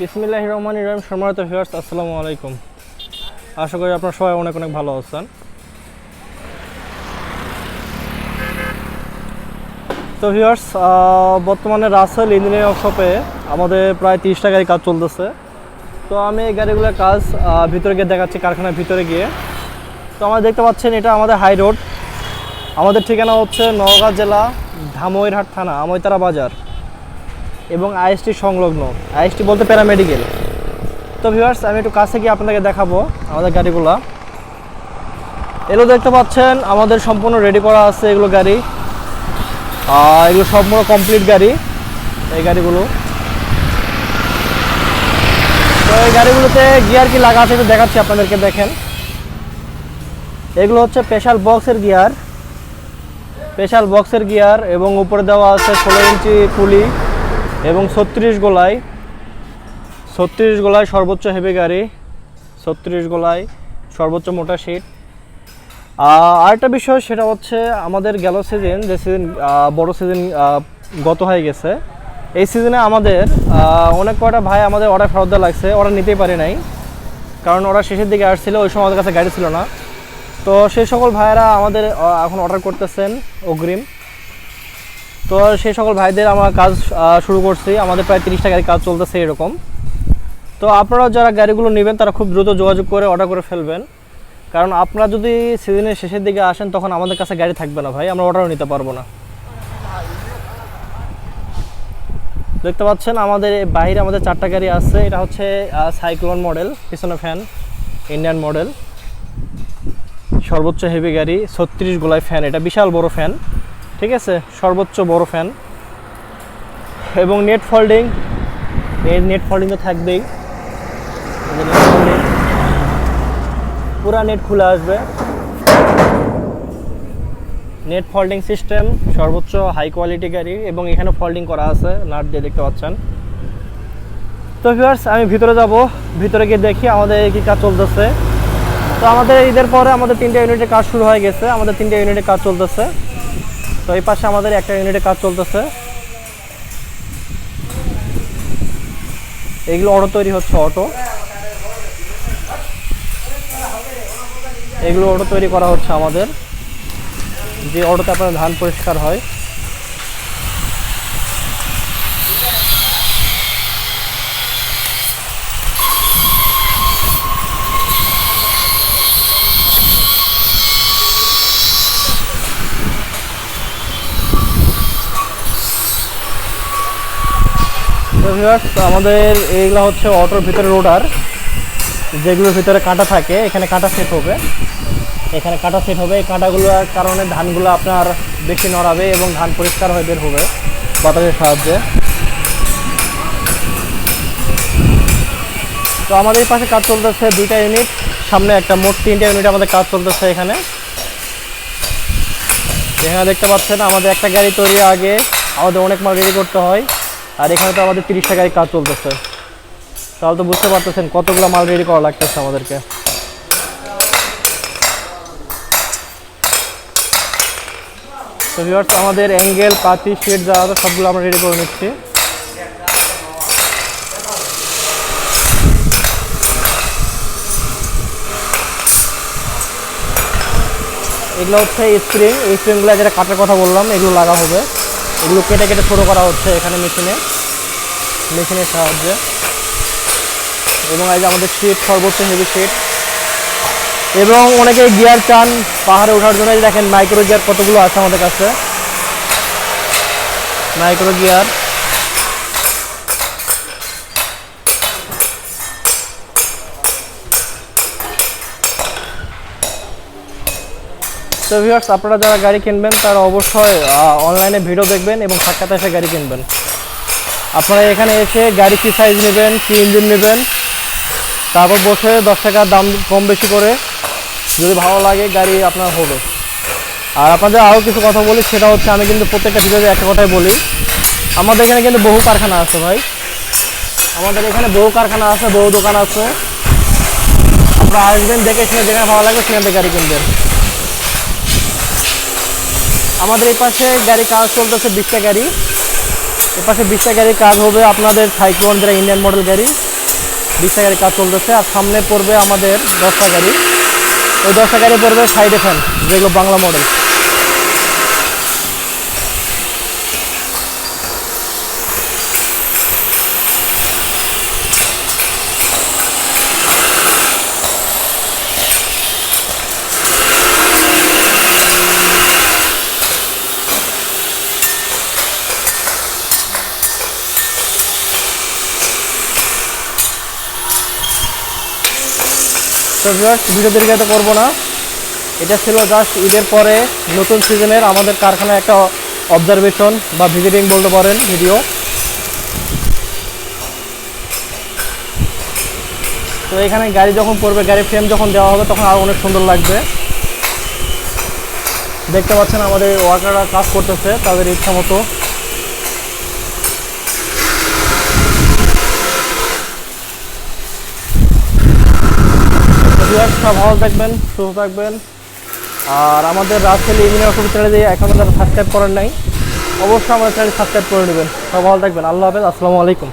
বিসমিল্লাহ রহমান ইরাম সম্মানিত ভিউয়ার্স আসসালামু আলাইকুম। আশা করি আপনারা সবাই অনেক অনেক ভালো আছেন। তো ভিউয়ার্স বর্তমানে রাসেল ইঞ্জিনিয়ারিং শপে আমাদের প্রায় তিরিশটা গাড়ি কাজ চলতেছে। তো আমি এই গাড়িগুলোর কাজ ভিতরে গিয়ে দেখাচ্ছি, কারখানার ভিতরে গিয়ে। তো আমরা দেখতে পাচ্ছেন, এটা আমাদের হাই রোড আমাদের ঠিকানা হচ্ছে নওগাঁ জেলা ধামইরহাট থানা আমইতারা বাজার। এবং আইএসটি সংলগ্ন। আইএসটি বলতে প্যারামেডিকেল তো ভিউয়ার্স আমি একটু কাছে গিয়ে আপনাদেরকে দেখাবো আমাদের গাড়িগুলা। এগুলো দেখতে পাচ্ছেন, আমাদের সম্পূর্ণ রেডি করা আছে এগুলো গাড়ি। এগুলো সম্পূর্ণ কমপ্লিট গাড়ি, এই গাড়িগুলো। তো এই গাড়িগুলোতে গিয়ার কি লাগা আছে একটু দেখাচ্ছি আপনাদেরকে, দেখেন। এগুলো হচ্ছে স্পেশাল বক্সের গিয়ার স্পেশাল বক্সের গিয়ার এবং উপরে দেওয়া আছে ষোলো ইঞ্চি পুলি এবং ছত্রিশ গোলায় ছত্রিশ গোলায় সর্বোচ্চ হেভি গাড়ি, ছত্রিশ গোলায় সর্বোচ্চ মোটা সিট আরেকটা বিষয় সেটা হচ্ছে আমাদের গেল সিজন যে সিজন বড় সিজন গত হয়ে গেছে। এই সিজনে আমাদের অনেক কয়টা ভাই আমাদের অর্ডার ফেরত দেওয়া লাগছে অর্ডার নিতেই পারে নাই। কারণ ওরা শেষের দিকে আসছিল, ওই সময় আমাদের কাছে গাড়ি ছিল না। তো সেই সকল ভাইয়েরা আমাদের এখন অর্ডার করতেছেন অগ্রিম। তো সেই সকল ভাইদের আমরা কাজ শুরু করছি। আমাদের প্রায় তিরিশটা গাড়ি কাজ চলতেছে এরকম। তো আপনারা যারা গাড়িগুলো নেবেন, তারা খুব দ্রুত যোগাযোগ করে অর্ডার করে ফেলবেন। কারণ আপনারা যদি সিজনের শেষের দিকে আসেন, তখন আমাদের কাছে গাড়ি থাকবে না ভাই। আমরা অর্ডারও নিতে পারব না। দেখতে পাচ্ছেন, আমাদের বাইরে আমাদের চারটা গাড়ি আছে। এটা হচ্ছে সাইক্লোন মডেল পিছনে ফ্যান ইন্ডিয়ান মডেল সর্বোচ্চ হেভি গাড়ি, ছত্রিশ গোলায় ফ্যান এটা বিশাল বড় ফ্যান ঠিক আছে? সর্বোচ্চ বড় ফ্যান এবং নেট ফোল্ডিং এই নেট ফোল্ডিং তো থাকবেই। পুরা নেট খুলে আসবে। নেট ফোল্ডিং সিস্টেম সর্বোচ্চ হাই কোয়ালিটি গাড়ি এবং এখানে ফোল্ডিং করা আছে, নাট দিয়ে দেখতে পাচ্ছেন। তো ভিউয়ার্স আমি ভিতরে যাব। ভিতরে গিয়ে দেখি আমাদের কি কাজ চলতেছে। তো আমাদের ঈদের পরে আমাদের তিনটা ইউনিটের কাজ শুরু হয়ে গেছে। আমাদের তিনটা ইউনিটের কাজ চলতেছে। তো এই পাশে আমাদের একটা ইউনিটে কাজ চলতেছে। এইগুলো অটো তৈরি হচ্ছে অটো এগুলো অটো তৈরি করা হচ্ছে আমাদের। যে অটোতে আপনার ধান পরিষ্কার হয়। তো আমাদের এইগুলো হচ্ছে অটোর ভিতরে রোডার। যেগুলোর ভিতরে কাঁটা থাকে, এখানে কাঁটা সেট হবে। এখানে কাঁটা সেট হবে। এই কাঁটাগুলোর কারণে ধানগুলো আপনার বেশি নড়াবে এবং ধান পরিষ্কার হয়ে বের হবে বাতাসের সাহায্যে। তো আমাদের পাশে কাজ চলতেছে দুইটা ইউনিট সামনে একটা মোট তিনটা ইউনিট আমাদের কাজ চলতেছে এখানে। এখানে দেখতে পাচ্ছেন, আমাদের একটা গাড়ি তৈরি আগে আমাদের অনেক মাল রেডি করতে হয়। আর এখানে তো আমাদের তিরিশ গাড়ি কাজ চলতেছে। তাহলে তো বুঝতে পারতেছেন কতগুলো মাল রেডি করা লাগতেছে আমাদেরকে। তো ভিউয়ার্স আমাদের অ্যাঙ্গেল পাতি শেড যা আছে সবগুলো আমরা রেডি করে নিচ্ছি। এগুলো হচ্ছে স্প্রিং এই স্প্রিংগুলো যেটা কাটার কথা বললাম, এগুলো লাগা হবে। এগুলো কেটে কেটে ছোটো করা হচ্ছে এখানে মেশিনে মেশিনের সাহায্যে। এবং এই যে আমাদের সিট সর্বোচ্চ হেভি সিট এবং অনেকে গিয়ার চান পাহাড়ে ওঠার জন্য। দেখেন মাইক্রো গিয়ার কতগুলো আছে আমাদের কাছে। মাইক্রো গিয়ার তো ভিউয়ার্স আপনারা যারা গাড়ি কিনবেন, তারা অবশ্যই অনলাইনে ভিডিও দেখবেন এবং সাক্ষাৎ এসে গাড়ি কিনবেন। আপনারা এখানে এসে গাড়ি কী সাইজ নেবেন, কী ইঞ্জিন নেবেন, তারপর বসে দশ টাকার দাম কম বেশি করে যদি ভালো লাগে গাড়ি আপনার হবে। আর আপনাদের আরও কিছু কথা বলি, সেটা হচ্ছে আমি কিন্তু প্রত্যেকটা ভিডিওতে একটা কথাই বলি। আমাদের এখানে কিন্তু বহু কারখানা আছে ভাই। আমাদের এখানে বহু কারখানা আছে, বহু দোকান আছে। আপনারা আসবেন, দেখে শুনে যেখানে ভালো লাগবে সেখান থেকে গাড়ি কিনবেন। আমাদের এই পাশে গাড়ি কাজ চলতেছে বিশটা গাড়ি। এপাশে বিশটা গাড়ির কাজ হবে আপনাদের সাইক্লোন যেটা ইন্ডিয়ান মডেল গাড়ি। বিশটা গাড়ির কাজ চলতেছে আর সামনে পড়বে আমাদের দশটা গাড়ি। ওই দশটা গাড়ি পড়বে সাইডে ফ্যান যেগুলো বাংলা মডেল তো ভিউয়ার্স ভিডিও দীর্ঘায়িত করব না। এটা ছিল জাস্ট ঈদের পরে নতুন সিজনের আমাদের কারখানায় একটা অবজারভেশন বা ভিজিটিং বলতে পারেন ভিডিও তো এখানে গাড়ি যখন পড়বে গাড়ি ফ্রেম যখন দেওয়া হবে, তখন আরও অনেক সুন্দর লাগবে। দেখতে পাচ্ছেন আমাদের ওয়ার্কাররা কাজ করতেছে, তাদের ইচ্ছা মতো। সব ভালো থাকবেন সুস্থ থাকবেন আর আমাদের রাজশাহী ইঞ্জিনিয়ার অফিস চ্যানেলে এখন যারা সাবস্ক্রাইব করেন নাই। অবশ্যই আমাদের চ্যানেল সাবস্ক্রাইব করে নেবেন। সব ভালো থাকবেন আল্লাহ হাফেজ, আসসালামু আলাইকুম।